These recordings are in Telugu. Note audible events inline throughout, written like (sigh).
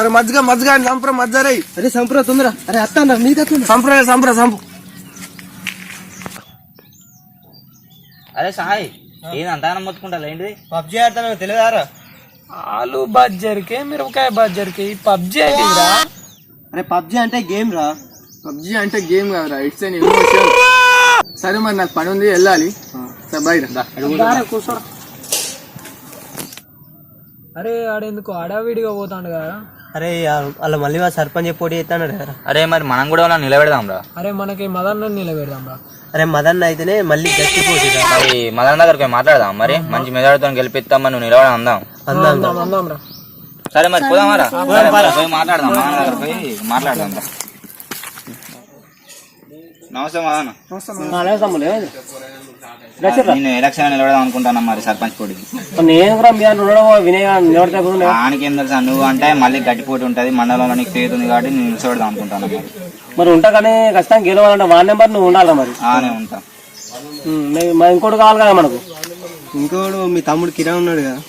అరే మజ్జిగ మజ్జిగ అని సంప్ర మజ్జరై అరే సంప్రా తొందర. అరే అత్త నీకు అత్త సంప్ర సంప్ర సంపు. అరే సాయి ఏంది అంతగానం మొత్తుకుంటా ఏంటిది? పబ్జీ ఆడతాను తెలియదారా ఆలు బజ్జర్కే మిరపకాయ బజ్జర్కి ఈ పబ్జి ఏంటిదిరా అరే పబ్జీ అంటే గేమ్ రా. పబ్జి అంటే గేమ్ కాదురా ఇట్స్ అన్ ఎమోషన్ సరే మరి నాకు పని ఉంది వెళ్ళాలి. సరే బయట దారే కూర్చోరా అరే ఆడెందుకు? ఆడావిడిగా పోతాడు కదా. అరే అలా మళ్ళీ సర్పంచ్ పోటీ చేస్తాడు కదా. అరే మరి మనం కూడా వాళ్ళని నిలబెడదాం రా. అరే మనకి మదన్ నిలబెడదాం రా. అరే మదన్ అయితేనే మళ్ళీ గట్టి పోటీ మరి మదన్ దగ్గరికి పోయి మాట్లాడదాం. మరి మంచి మెదడుతో గెలిపిస్తాం మనం నిలబడి అందాం. అందాం సరే మరి రా. పోయి మాట్లాడదాం. మదన్ దగ్గర పోయి మాట్లాడదాం నేను ఎలక్షన్ నిలబడదాం అనుకుంటాను మరి సర్పంచ్ పోటీకి. నేను కూడా మీ ఉండడం వినయ్ నిలబడితే దానికి ఏం తెలుసా? నువ్వు అంటే మళ్ళీ గట్టి పోటీ ఉంటుంది మండలంలో నీకు పేరు ఉంది కాబట్టి నేను నిలబడదాం అనుకుంటాను మరి. మరి ఉంటా కానీ ఖచ్చితంగా గెలవాలంటే వాన్ నెంబర్ నువ్వు ఉండాలి మరి. ఆనే ఉంటా. మరి ఇంకోటి కావాలి కదా మనకు? ఇంకోడు మీ తమ్ముడు కిరా ఉన్నాడు కదా.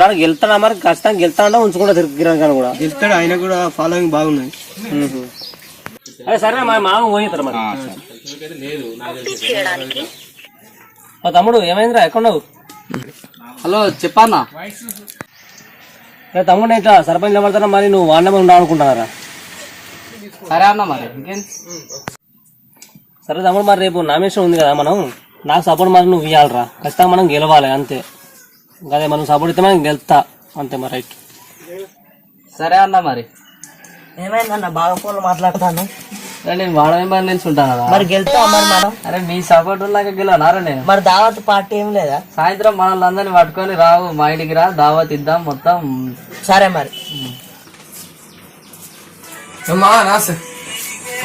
మరి గెలుతాడా మరి? ఖచ్చితంగా గెలుతాడా ఉంచుకుంటా తిరిగి కిరణ్ కూడా. గెలుతాడు ఆయన కూడా ఫాలోయింగ్ బాగున్నది అదే సరే మా మామ పోయితారు మరి. మా తమ్ముడు ఏమైందిరా? ఎక్కడున్నావు? హలో చెప్పన్నా? ఏ తమ్ముడు ఇట్లా సర్పంచ్ నిలబడతారా మరి నువ్వు వాన్ నెంబర్ ఉండాలి అనుకుంటున్నారా సరే అన్న మరి ఇంకేం? సరే తమ్ముడు మరి రేపు నామినేషన్ ఉంది కదా మనం. నాకు సపోర్ట్ మరి నువ్వు ఇవ్వాలరా ఖచ్చితంగా మనం గెలవాలి అంతే. అదే మనం సపోర్ట్ ఇస్తే మనం గెలుతా అంతే మరి రైట్. సరే అన్న మరి. ఏమైందన్న? బాగా ఫోన్ మాట్లాడతాను నేను వాడ మెంబర్ నిల్చుంటాను మరి గెలుతావా మరి మనం? అరే మీ సపోర్ట్ లాగా గెలవనారా నేను? మరి దావత్ పార్టీ ఏం లేదా? సాయంత్రం మనల్ని అందరినీ పట్టుకొని రావు మా ఇంటికి రా దావత్ ఇద్దాం మొత్తం. సరే మరి. నమస్తే.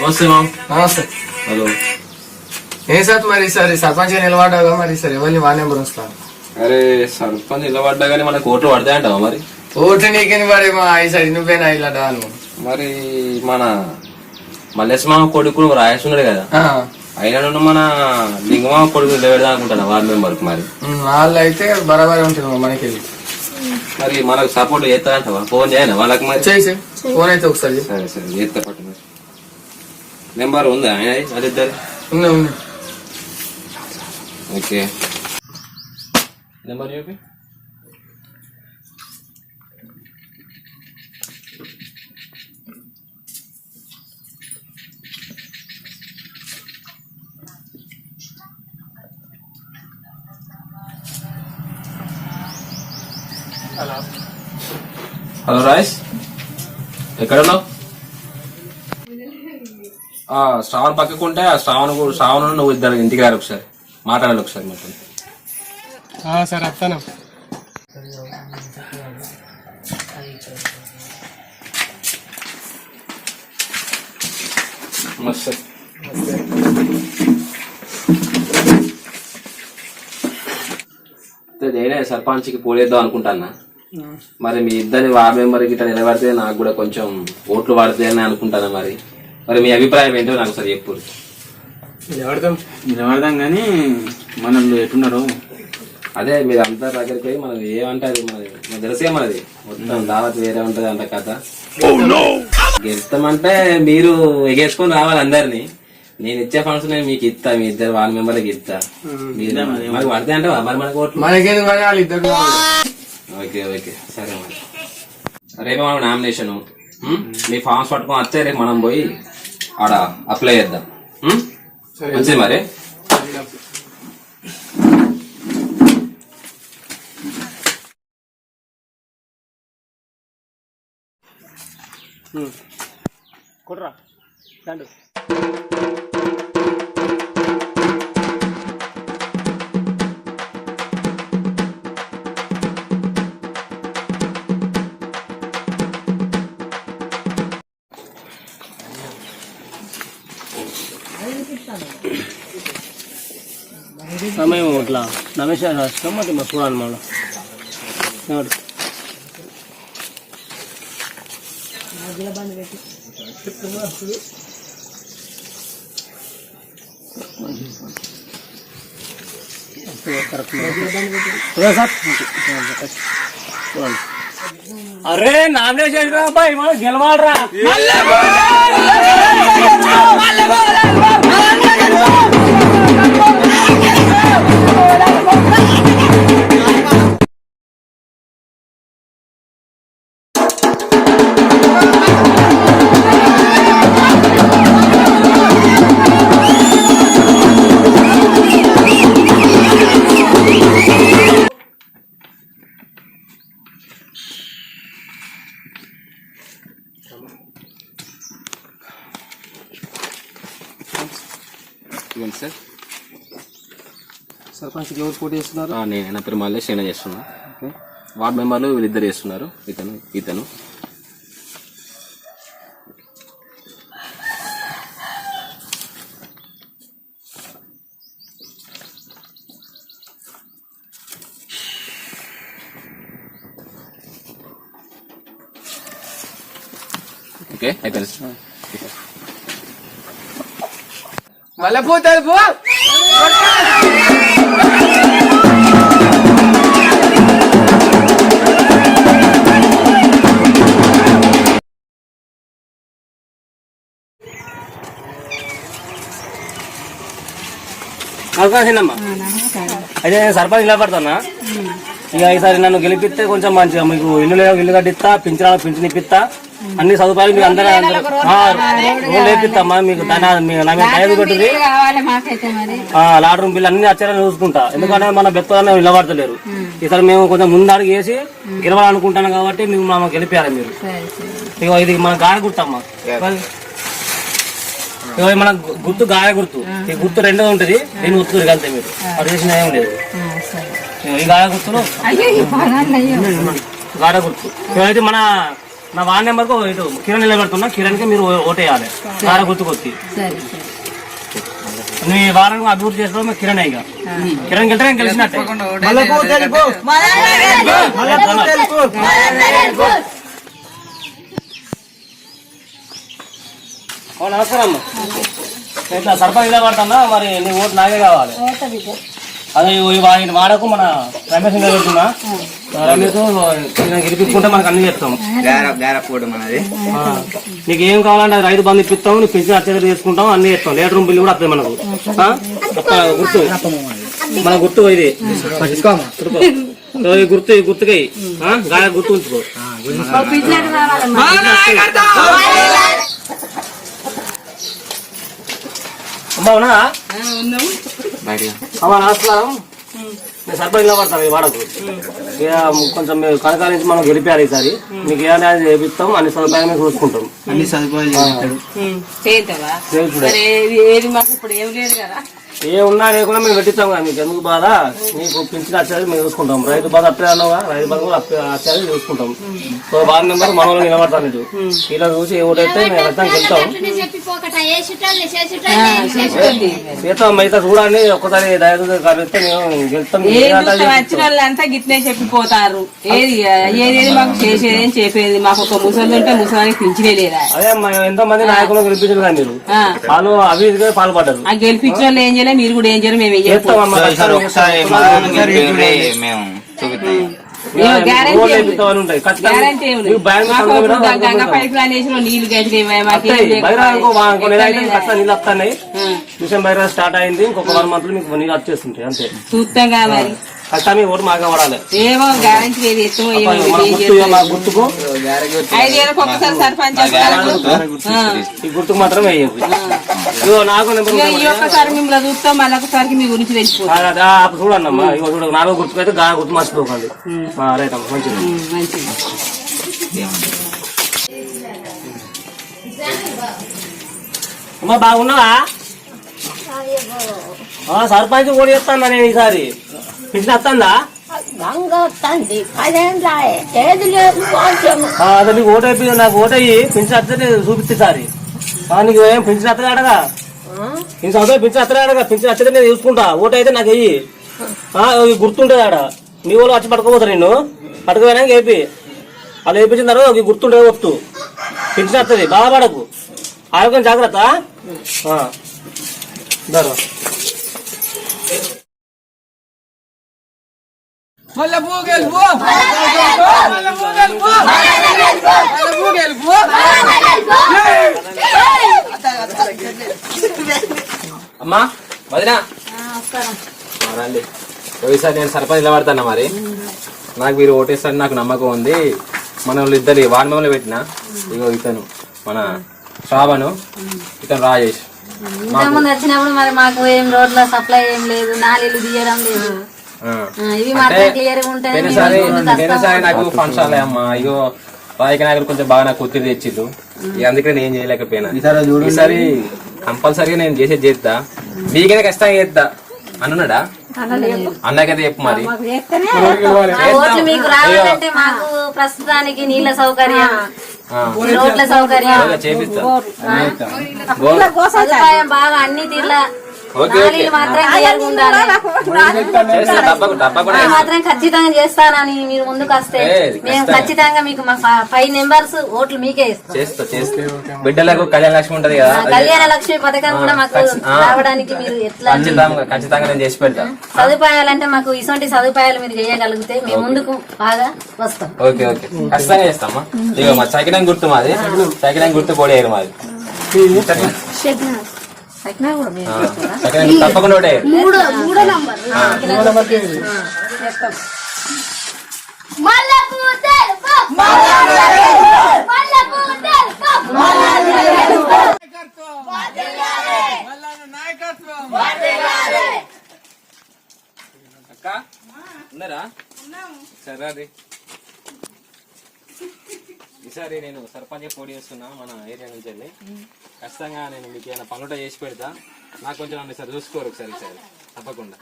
నమస్తే మామ్. నమస్తే. హలో. ఏం సార్ మరి సరే సర్పంచ్ నిలబడ్డావుగా మరి సరే ఎవరిని వాన్ నెంబర్ వస్తాను అరే సర్పంచ్ నిలబడ్డా కానీ మనకు ఓట్లు పడతాయంటావా మరి? ఓటు నీకెని పడే మా ఈ సైడ్ నువ్వేనా ఇలా మరి మన మల్లేశమామ కొడుకు రాయేష్ ఉన్నాడు కదా అయినా మన లింగమామ కొడుకు నిలబెడదాం అనుకుంటాను వార్డు మెంబర్కి మరి. వాళ్ళు అయితే బరాబర్ ఉంటుంది మనకి. మరి మనకు సపోర్ట్ చేస్తారంటావా? ఫోన్ చేయను వాళ్ళకి మరి? ఫోన్ అయితే ఒకసారి. సరే సరే. చేస్తా పట్టు మరి. నెంబర్ ఉందా? ఆయన అది ఇద్దరు? ఉన్నాయి ఉన్నాయి. ఓకే. నెంబర్ చూపి హలో రాయస్ ఎక్కడ ఉన్నావు ఆ, శ్రావణ్ పక్కకు ఉంటే ఆ శ్రావణ్ కూడా- శ్రావణ్ నువ్వు ఇద్దరు ఇంటికి రారు ఒకసారి. మాట్లాడాలి ఒకసారి మొత్తం సరే మస్తు అయితే నేనే సర్పంచ్కి పోలేద్దాం అనుకుంటానా మరి మీ ఇద్దరిని వార్డ్ మెంబర్ గిట్ట నిలబడితే నాకు కూడా కొంచెం ఓట్లు పడతాయని అనుకుంటాను మరి? మరి మీ అభిప్రాయం ఏంటో నాకు ఒకసారి చెప్పు. నిలబడదాం కానీ మనం ఎట్టున్నారు అదే మీరు అంతా దగ్గరికి పోయి మనది ఏమంటది మనది మనకు తెలిసే మనది. మొత్తం దావత్ వేరే ఉంటది అంట కథ. గెలుస్తామంటే మీరు ఎగేసుకొని రావాలి అందరినీ. నేను ఇచ్చే ఫండ్స్ నేను మీకు ఇస్తా మీ ఇద్దరు వాళ్ళ మెంబర్కి ఇస్తా. మీరు మరి పడితే అంటే మరి మనకు ఓట్లు? ఇద్దరు ఓకే ఓకే. సరే మరి. రేపు మనం నామినేషన్ మీ ఫామ్స్ పట్టుకొని వస్తే రేపు మనం పోయి ఆడ అప్లై చేద్దాం? మంచిది మరి? కొట్రా. రమేష్ గారు రాస్తాం మరి మరి చూడాలి మనం అరే నామినేషన్ అబ్బాయి మనం గెలవాలరా. పోటీ చేస్తున్నారు? నేను నా పేరు మల్లేష్ నేను చేస్తున్నా. వార్డ్ మెంబర్లు వీళ్ళిద్దరు చేస్తున్నారు. ఇతను ఇతను. ఓకే అయిపోయింది మళ్ళా పో అవకాశం అయితే నేను సర్పంచ్ నిలబడుతున్నా ఇక ఈసారి నన్ను గెలిపిస్తే కొంచెం మంచిగా మీకు ఇల్లు లేవు ఇల్లు కట్టిస్తా పింఛన్ పింఛన్ ఇప్పిస్తా. అన్ని సదుపాయాలు మీకు అందరూ అందరూ లేపిస్తామ్మా మీకు దయదు పెట్టుది కావాలి మాకైతే మరి. లాడ్ రూమ్ బిల్లు అన్ని అచ్చారని చూసుకుంటా. ఎందుకంటే మన బెత్తలని నిలబడతలేరు. ఈసారి మేము కొంచెం ముందు అడుగు వేసి గెలవాలనుకుంటాను కాబట్టి మేము మమ్మల్ని గెలిపారు మీరు? ఇగో ఇది మన గుర్తమ్మా ఇది మన గుర్తు గాయ గుర్తు. ఈ గుర్తు రెండో ఉంటది. నేను గుర్తు కలితే మీరు. అది చేసిన ఏం లేదు. ఈ గాయ గుర్తులు గాడ గుర్తు. ఇవైతే మన నా వార్డ్ నెంబర్కు ఇటు కిరణ్ నిలబెడుతున్నా. కిరణ్కి మీరు ఓటేయాలి. గాడ గుర్తుకు వచ్చి సరే సరే. నీ వారం అభివృద్ధి చేసుకోవడం కిరణ్ ఇక కిరణ్ గెలితే నేను గెలిచినట్టే నమస్కారం అమ్మ. ఇట్లా సర్పంచ్ నిలబడుతున్నా మరి నీ ఓటు నాకే కావాలి. అదే ఈ వా- ఈ వాడకు మన రమేష్ నిలబెడుతున్నా రమేష్ గెలిపించుకుంటే మనకు అన్ని చెప్తాం నీకు ఏం కావాలంటే రైతు బంధు ఇప్పిస్తాం నీకు పెన్షన్ అత్యధిక చేసుకుంటాం అన్ని చేస్తాం. లీటర్ రూమ్ బిల్లు కూడా వస్తుంది మనకు. గుర్తు. మన గుర్తు ఇది. గుర్తు గుర్తుకై గాయ గుర్తు ఉంచుకో. నమస్కారం. నేను సర్పంచ్ నిలబడతాను ఈ వాడకు. ఇక కొంచెం మీరు కనకాల నుంచి మనం గెలిపారు ఈసారి. మీకు ఏ న్యాయం చేపిస్తాం అన్ని సదుపాయాలు మేము చూసుకుంటాం. అన్ని సదుపాయాలు ఏది మాకు ఇప్పుడు ఏం లేదు కదా. ఏ ఉన్నా లేకుండా మేము పెట్టిస్తాం కదా మీకు ఎందుకు బాధ? మీకు పింఛన్ వచ్చేది మేము చూసుకుంటాం. రైతు బాధ అప్పుడే అన్నావుగా రైతు బాధ కూడా వచ్చేది చూసుకుంటాం. సో వార్డు నెంబర్ మన వాళ్ళు నిలబడతాను ఇటు ఇలా చూసి ఓటైతే మేము వెళ్తాం చేసుకోండి చేస్తాం మిగతా చూడండి ఒక్కసారి దయచేసి కలిస్తే మేము గెలుస్తాం. వచ్చిన వాళ్ళంతా గిట్నే చెప్పిపోతారు. ఏది ఏదేది మాకు చేసేది ఏం చెప్పేది? మాకు ఒక ముసలి ఉంటే ముసలానికి పింఛనే లేదా? అదే ఎంతో మంది నాయకులు గెలిపించారు కదా మీరు. వాళ్ళు అభివృద్ధిగా పాల్పడ్డారు. ఆ గెలిపించిన వాళ్ళు ఏం చేయలేదు మీరు కూడా ఏం చేయలేదు మేము ఏం ఒకసారి మేము చూపిస్తాం బయట స్టార్ట్ అయింది ఇంకొక వన్ మంత్లో మీకు నీళ్ళు వచ్చేస్తుంటాయి అంతే. చూస్తాం కదా మరి ఖచ్చితంగా మీ ఓటు మాగా పడాలి ఏమో గ్యారెంటీ లేదు మా గుర్తుకు. ఐదేళ్ళకి ఒక్కసారి సర్పంచ్. ఈ గుర్తుకు మాత్రం వేయదు ఇగో నాకు. ఈ ఒక్కసారి మిమ్మల్ని చూస్తాం మళ్ళీ ఒకసారికి మీ గురించి ఇగో చూడ నాలుగో గుర్తుకు అయితే గా గుర్తు మర్చిపోకండి. ఆ, రైట్ అమ్మా మంచిది. అమ్మా బాగున్నావా? ఆ, సర్పంచ్ కూడా చెప్తాను నేను ఈసారి. పిలిచిన వస్తుందా ఏది లేదు కొంచెం. అదే నీకు నాకు ఓటు అయ్యి పెంచిన వస్తే నేను చూపిస్తే సారి నీకు ఏం పెంచిన వస్తుంది అడగా ఇన్ని సంవత్సరాలు పింఛన్ అత్తనే పింఛన్ అచ్చతే నేను చూసుకుంటా. ఓటు అయితే నాకు వెయ్యి గుర్తుంటది ఆడ. మీ వాళ్ళు వచ్చి పట్టుకోపోతారు నిన్ను. పట్టుకోపోయినా ఏపీ. అలా వేయించిన తర్వాత గుర్తుండే వస్తు పింఛన్ వస్తుంది బాధపడకు. ఆరోగ్యం జాగ్రత్త. మళ్ళా పో గెలుపు మళ్ళా పో గెలుపు మళ్ళా పో గెలుపు అమ్మా వదినా. ఆ, రండి ఈసారి నేను సర్పంచ్ నిలబడతాను మరి? నాకు మీరు ఓటేస్తారని నాకు నమ్మకం ఉంది. మన వాళ్ళు ఇద్దరు వార్డు మెంబర్లు పెట్టిన. ఇగో ఇతను మన శ్రావణు ఇతను రాజేష్. ఇంతకుముందు వచ్చినప్పుడు మరి మాకు ఏం రోడ్ల సప్లై ఏం లేదు నాలీలు తీయడం లేదు. ఇవి మాత్రం క్లియర్ ఉంటాయి నాకు రాలే అమ్మా. ఇగో రాజకీయ నాయకులు కొంచెం బాగా నాకు ఒత్తిడి ఇక అందుకే నేను చేయలేకపోయినా. ఈసారి కంపల్సరీగా నేను. చేసేది చేస్తా. మీకైనా ఖచ్చితంగా చేస్తా. అన్నాడా అన్నకైతే చెప్పు మరి. ఆ ఓట్లు మీకు రావాలంటే మాకు ప్రస్తుతానికి నీళ్ళ సౌకర్యం ఆ. రోడ్ల సౌకర్యం. బాగా అన్ని తీర్ల మాత్రం ఖచ్చితంగా చేస్తానని మీరు ముందుకు వస్తే మేము ఖచ్చితంగా. మీకు మా ఫ- ఫైవ్ నెంబర్స్ ఓట్లు మీకే ఇస్తాం. చేస్తా చేస్తా. బిడ్డలకు కళ్యాణ లక్ష్మి ఉంటది కదా. కళ్యాణ లక్ష్మి పథకం కూడా మాకు. రావడానికి మీరు ఎట్లా ఖచ్చితంగా ఖచ్చితంగా నేను చేసి పెడతా. సదుపాయాలంటే మాకు ఇటువంటి సదుపాయాలు మీరు చేయగలిగితే మేము ముందుకు బాగా వస్తాం. Okay okay. ఖచ్చితంగా చేస్తామా? ఇక మా చకినం గుర్తు మాది. చకినం గుర్తు పొడేరు మాది. సకినా కూడా మీరు తప్పకుండా ఓడేరు మూడో మూడో నంబర్. మళ్ళా నాయకత్వం అక్క ఉన్నారా? సరే అది (laughs) ఈసారి నేను సర్పంచ్ పోటీ చేస్తున్నా మన ఏరియా నుంచి వెళ్ళి. ఖచ్చితంగా నేను మీకు ఏమైనా పనుట చేసి పెడతా. నాకు కొంచెం నన్ను సార్ చూసుకోరు ఒకసారి ఈసారి. తప్పకుండా.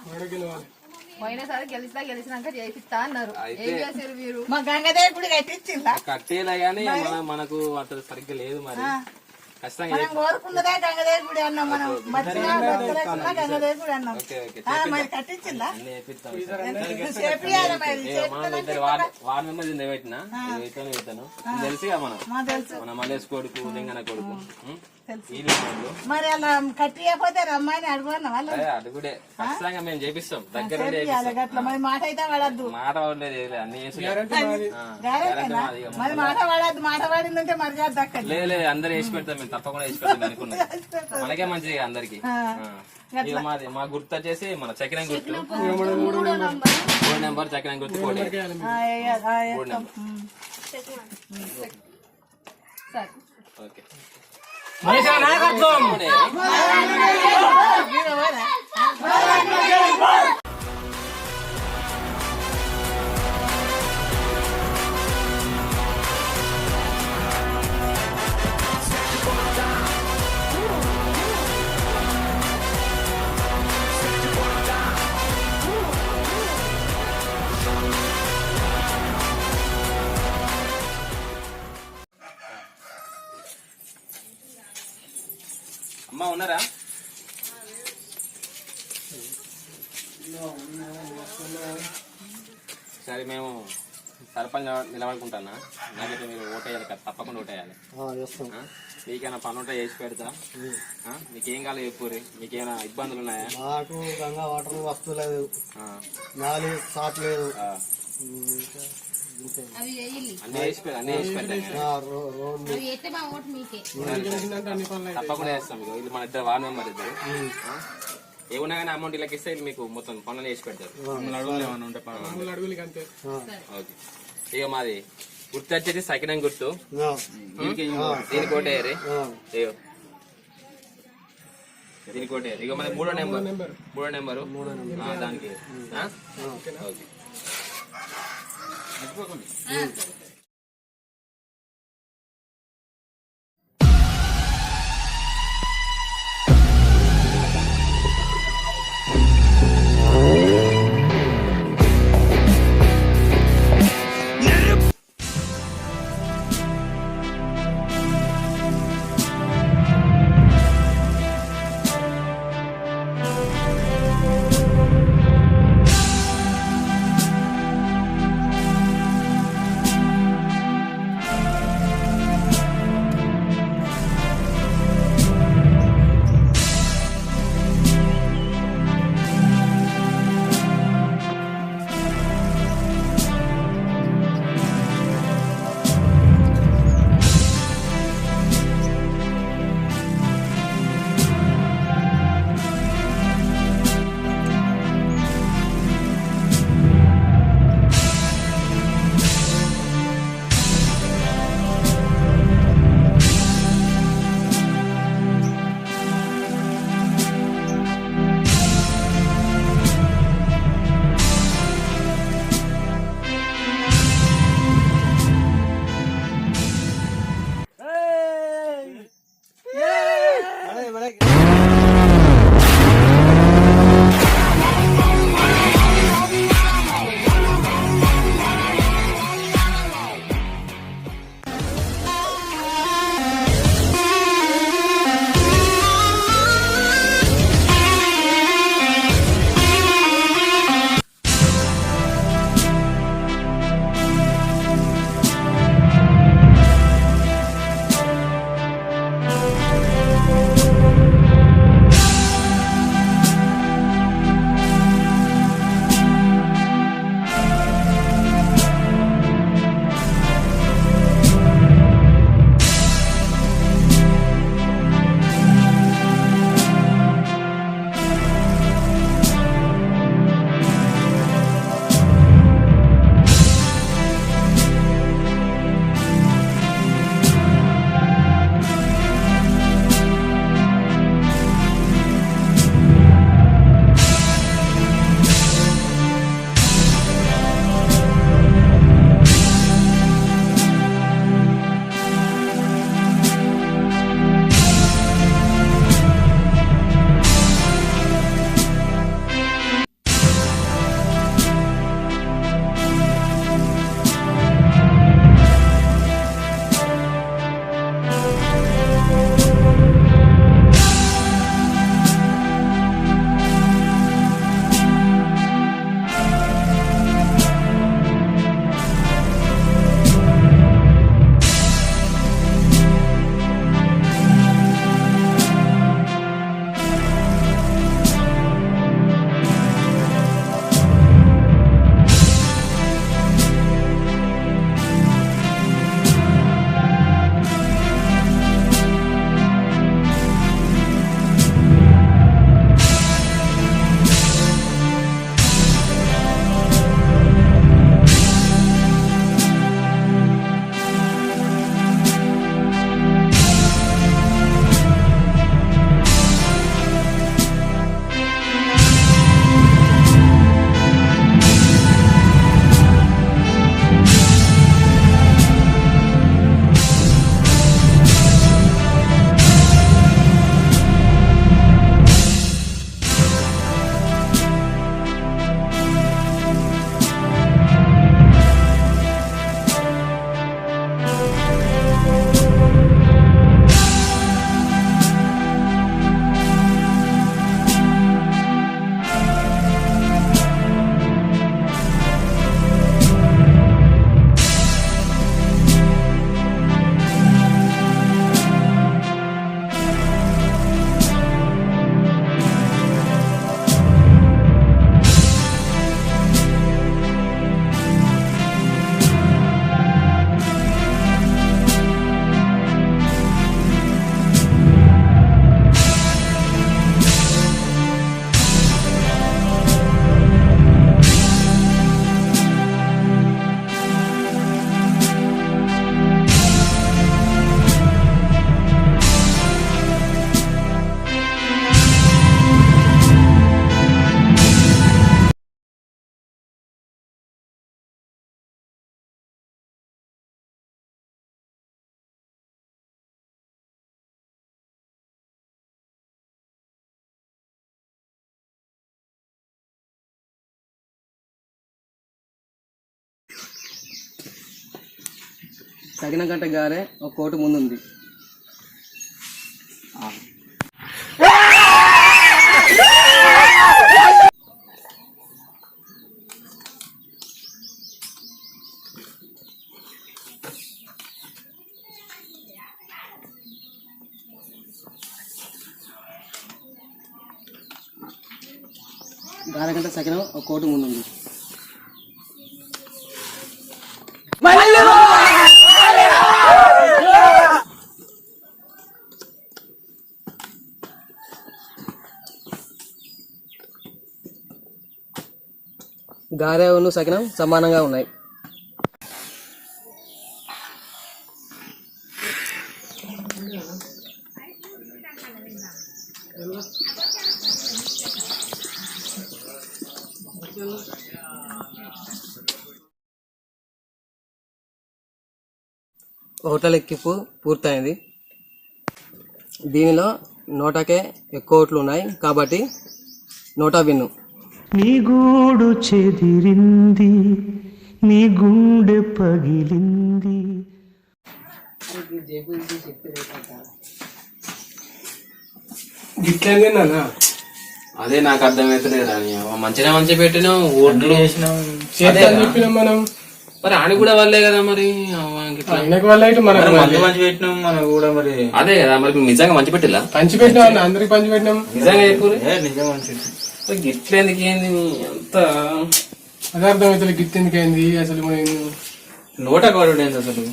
పోయినసారి గెలిస్తా గెలిచినాక చేపిస్తా అన్నారు. అయితే ఏం చేశారు మీరు? మా గంగదేవి కట్టించిందా? కట్టేలా గానీ మన మనకు అంత సరిగ్గా లేదు మరి. కోరుకున్నదే అన్నాం. మనం అన్నాం. మరి కట్టించిందా. చేపియాలి మరి? వార్డ్ మెంబర్స్ తెలుసు మనం? మా తెలుసు. మన మల్లేష్ కొడుకు లింగన కొడుకు. మరి అలా కట్టియకపోతే రమ్మని అడుగున్నా వాళ్ళు అదే అడుగుడే ఖచ్చితంగా మేము చేపిస్తాం. దగ్గర మరి మాట అయితే పడద్దు మాట ఉండలేదు ఏం లేదు, అన్ని మరి మాట పడద్దు మాట పడిందంటే మరి దక్కది. లేదు లేదు అందరు వేసి పెడతాం మేము తప్పకుండా వేసి పెడతాం అనుకున్నాం. (laughs) మనకే మంచిది అందరికి. మాది మా గుర్తు వచ్చేసి మన చకిరం గుర్తు. మూడు నెంబర్. చకిరం గుర్తు కోడి. మూడు నెంబర్. ఓకే. మనిషి నాయకత్వం అమ్మ ఉన్నారా? సరే మేము సర్పంచ్ నిలబడుకుంటానా? నాకైతే మీరు ఓటేయాలి కదా తప్పకుండా ఓటేయాలి. ఆ? మీకేమైనా పని ఉంటే చేసి పెడతా? మీకేం కావాలి చెప్పుర్రి మీకేమైనా ఇబ్బందులు ఉన్నాయా? నాకు గంగా వాటర్ వస్తలేదు ఆ. నాలి సాట్ లేదు. తప్పకుండా ఇది మన ఇద్దరు మెంబర్ ఇద్దరు? ఏమున్నా కానీ అమౌంట్ ఇలా ఇస్తే మీకు మొత్తం పనులు చేసి పెడతారు. ఓకే. ఇక మాది గుర్తు వచ్చేసి సకినం గుర్తు. దీనికి ఆ. అయ్యో దీనికి ఓటేయరు ఇక మన మూడో నెంబర్. మూడో నెంబరు. ఆ, దానికి. ఆ? ఓకే. 百パーセン。తగిన గంట గారే ఒక కోటి ముందుంది. అరగంట సెకండ్ ఒక కోటి ముందు ఉంది సకినం సమానంగా ఉన్నాయి. హోటల్ ఎక్కింపు పూర్తయింది. దీనిలో నోటాకే ఎక్కువ ఓట్లు ఉన్నాయి కాబట్టి నోటా విన్ను. నీ గూడు చెదిరింది నీ గుండె పగిలింది. అదే నాకు అర్థమైతలేదు రాని మంచిగా మంచిగా పెట్టినాం ఓట్లు. చెప్పినాం మనం. మరి ఆని కూడా వాళ్ళే కదా మరి. మంచి మంచి పెట్టినాం మనం కూడా మరి. అదే కదా మరి నిజంగా మంచి పెట్టిలా? పంచి పెట్టినాం అందరికి పంచి పెట్టినాం. నిజంగా చెప్పు ఏ నిజం మంచి గిట్ల ఎందుకు ఏంది అంత? అదే అర్థం అయితే గిట్టెందుకైంది అసలు నోట ఏంది అసలు?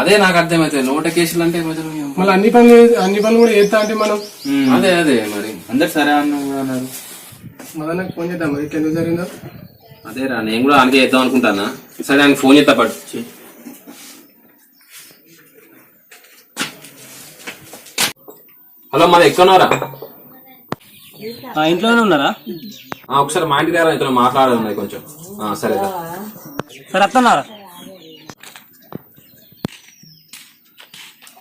అదే నాకు అర్థమైతుంది నోట కేసులు అంటే మళ్ళీ అన్ని పనులు అన్ని పనులు కూడా చేస్తా అంటే మనం. అదే అదే మరి. అందరు సరే అన్న అన్నారు. మదనకు ఫోన్ చేద్దాం మరి. ఇట్లా ఎందుకు జరిగిందో? అదే రా నేను కూడా ఆయనకి చేద్దాం అనుకుంటానా? సరే ఆయనకి ఫోన్ చేస్తా పట్టు. హలో మాది ఎక్కడున్నారా ఇంట్లోనే ఉన్నారా? ఆ, ఒకసారి మా ఇంటికి దగ్గర ఇతను మాట్లాడదు కొంచెం. ఆ, సరే. సరే వస్తున్నారా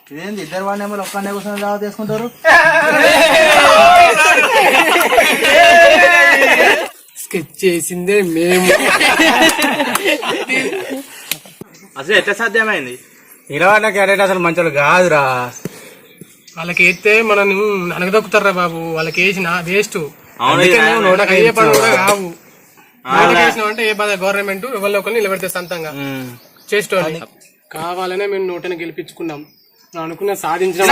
ఇదేంది? ఇద్దరు వాడిని ఏమో ఒక్కనే కూర్చొని దావా తీసుకుంటారు స్కెచ్ చేసిందే మేము. అసలు ఎట్లా సాధ్యమైంది? ఇరవై క్యారెట్ అసలు మంచోళ్ళు కాదురా. వాళ్ళకి వేస్తే మనం అనగదొక్కుతారా బాబు. వాళ్ళకి వేసిన వేస్ట్ అయ్యే పనులు కూడా కావు అంటే ఏ బాధ? గవర్నమెంట్ ఎవరిలో ఒకరిని నిలబెడితే సొంతంగా. చేసేటోళ్ళు కావాలనే మేము నోటని గెలిపించుకున్నాం. నేను అనుకున్న సాధించడం!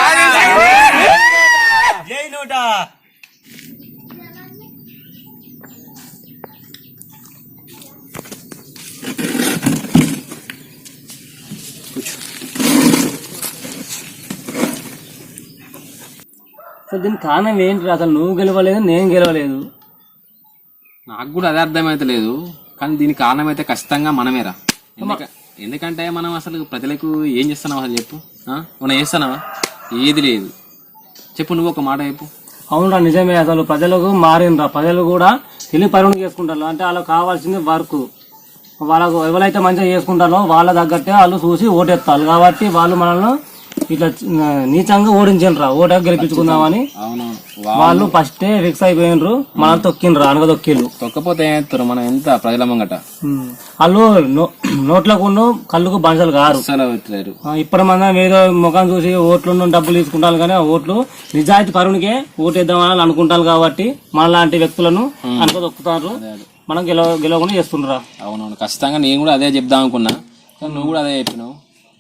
అసలు దీనికి కారణం ఏంటి అసలు నువ్వు గెలవలేదు నేను గెలవలేదు. నాకు కూడా అదే అర్థమైతలేదు కానీ దీనికి కారణం అయితే ఖచ్చితంగా మనమేరా ఎందుక- ఎందుకంటే మనం అసలు ప్రజలకు ఏం చేస్తున్నావు అసలు చెప్పు ఆ? మనం చేస్తున్నావా? ఏది లేదు. చెప్పు నువ్వు ఒక మాట చెప్పు. అవునరా నిజమే. అసలు ప్రజలకు మారిండ్రా ప్రజలు కూడా తెలివి పరువులు చేసుకుంటారు. అంటే వాళ్ళకి కావాల్సింది వర్క్. వాళ్ళకు ఎవరైతే మంచిగా చేసుకుంటారో వాళ్ళ తగ్గట్టే వాళ్ళు చూసి ఓటేస్తారు కాబట్టి వాళ్ళు మనల్ని ఇట్లా నీచంగా ఓడించండ్రా. ఓట గెలిపించుకుందామని వాళ్ళు ఫస్టే ఫిక్స్ అయిపోయినరు మనల్ని తొక్కిండ్రు అనగ తొక్కపోతే ఏం మనం ఎంత ప్రజల ముంగట? వాళ్ళు నోట్లకు కళ్ళుకు బానిసలు కారు. ఇప్పుడు మనం ఏదో ముఖం చూసి ఓట్లు డబ్బులు తీసుకుంటారు కానీ ఆ ఓట్లు నిజాయితీ పరునికే ఓటేద్దామని అనుకుంటారు కాబట్టి మన లాంటి వ్యక్తులను అనుకో తొక్కుతారు. మనం గెలవ గెలవకుండా చేస్తుండ్రా. అవునవును. ఖచ్చితంగా నేను కూడా అదే చెప్దాం అనుకున్నా. కానీ నువ్వు కూడా అదే చెప్పినావు.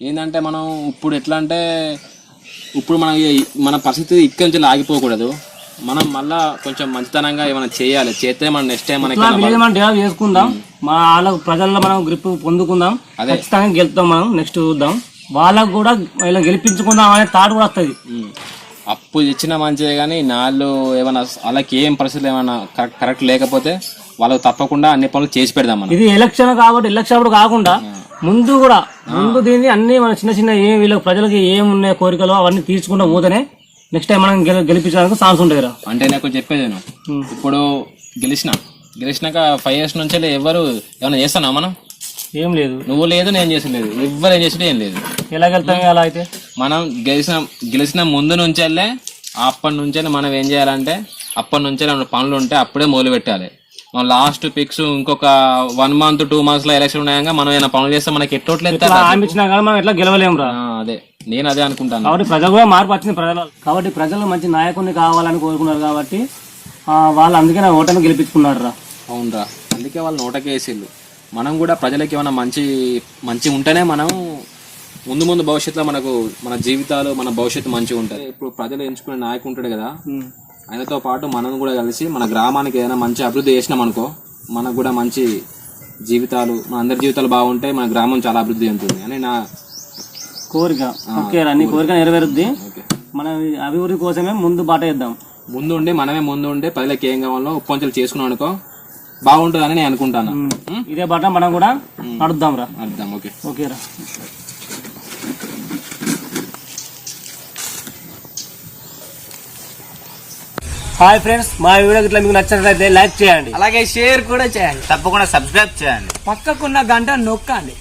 ఏంటంటే మనం ఇప్పుడు ఎట్లా అంటే ఇప్పుడు మన మన పరిస్థితి ఇక్కడి నుంచి ఆగిపోకూడదు మనం మళ్ళా కొంచెం మంచితనంగా ఏమైనా చేయాలి. చేస్తే మనం నెక్స్ట్ టైం మనకి డెవలప్ చేసుకుందాం. మా వాళ్ళ ప్రజల్లో మనం గ్రిప్ పొందుకుందాం. ఖచ్చితంగా గెలుస్తాం మనం. నెక్స్ట్ చూద్దాం. వాళ్ళకు కూడా ఇలా గెలిపించుకుందాం అనే థాట్ కూడా వస్తుంది. అప్పు ఇచ్చిన మంచిదే కానీ నాళ్ళు ఏమైనా వాళ్ళకి ఏం పరిస్థితులు ఏమైనా కరెక్ట్ లేకపోతే వాళ్ళకి తప్పకుండా అన్ని పనులు చేసి పెడదాం ఇది ఎలక్షన్ కాబట్టి ఎలక్షన్ అప్పుడు కాకుండా ముందు కూడా ముందు దీన్ని అన్ని మన చిన్న చిన్న ఏం వీళ్ళకి ప్రజలకి ఏం ఉన్నాయి కోరికలు అవన్నీ తీర్చుకుంటూ పోతేనే నెక్స్ట్ టైం మనం గెల- గెలిపించడానికి ఛాన్స్ ఉంటుంది రా. అంటే నాకు చెప్పేది నేను ఇప్పుడు గెలిచిన గెలిచినాక ఫైవ్ ఇయర్స్ నుంచి ఎవరు ఏమైనా చేస్తానా మనం? ఏం లేదు. నువ్వు లేదు నేను చేసలేదు ఎవ్వరు ఏం చేసినా ఏం లేదు. ఎలా వెళ్తాం అలా అయితే? మనం గెలిచిన గెలిచిన ముందు నుంచెల్లే అప్పటి నుంచే మనం ఏం చేయాలంటే అప్పటి నుంచే మన పనులు ఉంటే అప్పుడే మొదలు పెట్టాలి లాస్ట్ పిక్స్ ఇంకొక వన్ మంత్ టూ మంత్స్లో ఎలక్షన్ ఉన్నాయంగా మనం ఏమైనా పనులు చేస్తే మనకి ఎట్టోట్లేదు కానీ మనం ఎట్లా గెలవలేము రా. అదే. నేను అదే అనుకుంటాను. కాబట్టి ప్రజలు కూడా మార్పు వచ్చింది ప్రజలు. కాబట్టి ప్రజలు మంచి నాయకుడిని కావాలని కోరుకున్నారు కాబట్టి ఆ, వాళ్ళు అందుకే నా ఓటమి గెలిపించుకున్నారు రా. అవునరా అందుకే వాళ్ళు నోటకేసిళ్ళు మనం కూడా ప్రజలకి ఏమైనా మంచి మంచి ఉంటేనే మనం ముందు ముందు భవిష్యత్తులో మనకు మన జీవితాలు మన భవిష్యత్తు మంచిగా ఉంటుంది. ఇప్పుడు ప్రజలు ఎంచుకునే నాయకుడు ఉంటాడు కదా. ఆయనతో పాటు మనం కూడా కలిసి మన గ్రామానికి ఏదైనా మంచి అభివృద్ధి చేసినాం అనుకో మనకు కూడా మంచి జీవితాలు మన అందరి జీవితాలు బాగుంటాయి మన గ్రామం చాలా అభివృద్ధి చెందుతుంది అని నా కోరిక. ఓకే రా నీ కోరిక నెరవేరుద్ది. మన అభివృద్ధి కోసమే ముందు బాట వేద్దాం. ముందు ఉండి మనమే ముందు ఉండి ప్రజలకు ఏం కావాలో ఉప్పంచలు చేసుకున్నాం అనుకో బాగుంటుందని నేను అనుకుంటాను? ఇదే బాట మనం కూడా నడుద్దాం రా. ఓకే. ఓకే రా. హాయ్ ఫ్రెండ్స్ మా వీడియో ఇట్లా మీకు నచ్చినట్లయితే లైక్ చేయండి. అలాగే షేర్ కూడా చేయండి. తప్పకుండా సబ్స్క్రైబ్ చేయండి. పక్కకున్న గంట నొక్కండి.